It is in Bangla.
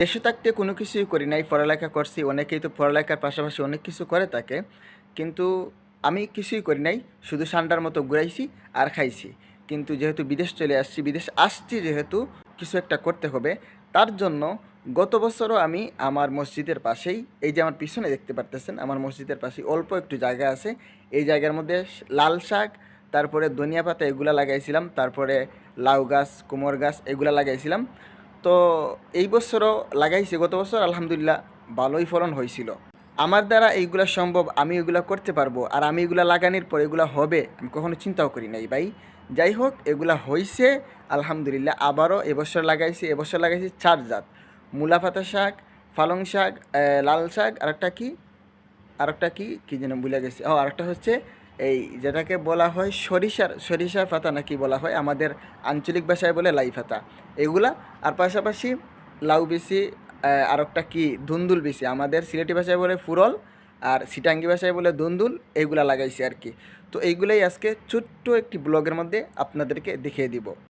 দেশে থাকতে কোনো কিছুই করি নাই, পড়ালেখা করছি, অনেকেই তো পড়ালেখার পাশাপাশি অনেক কিছু করে থাকে, কিন্তু আমি কিছুই করি নাই, শুধু সান্ডার মতো ঘুরাইছি আর খাইছি। কিন্তু যেহেতু বিদেশ চলে আসছি, বিদেশ আসছি যেহেতু কিছু একটা করতে হবে, তার জন্য গত বছরও আমি আমার মসজিদের পাশেই, এই যে আমার পিছনে দেখতে পারতেছেন, আমার মসজিদের পাশেই অল্প একটু জায়গা আছে, এই জায়গার মধ্যে লাল শাক, তারপরে ধনিয়া পাতা এগুলা লাগাইছিলাম, তারপরে লাউ গাছ, কুমোর গাছ এগুলা লাগাইছিলাম তো এই বছরও লাগাইছি, গত বছর আলহামদুলিল্লাহ ভালোই ফলন হয়েছিল। আমার দ্বারা এইগুলা সম্ভব, আমি এগুলা করতে পারব, আর আমি এগুলা লাগানোর পর এগুলা হবে, আমি কখনো চিন্তাও করি নাই ভাই। যাই হোক, এগুলা হয়েছে আলহামদুলিল্লাহ আবারও এবছর লাগাইছি এবছর লাগাইছি চার জাত। মূলা পাতা শাক পালং শাক লাল শাক, আরেকটা কি? আরেকটা কি? কি যেন ভুলে গেছি। ও, আরেকটা হচ্ছে এই যেটাকে বলা হয় সরিষার সরিষার পাতা নাকি বলা হয়? আমাদের আঞ্চলিক ভাষায় বলে লাই পাতা। এগুলা, আর পাশাপাশি লাউ বেশি আর একটা কী? ধুন্দুল বেশি। আমাদের সিলেটি ভাষায় বলে ফুরল, আর সিটাঙ্গি ভাষায় বলে ধুন্দুল, এগুলা লাগাইছি আর কি। তো এইগুলাই আজকে ছোট্ট একটি ব্লগের মধ্যে আপনাদেরকে দেখিয়ে দিব।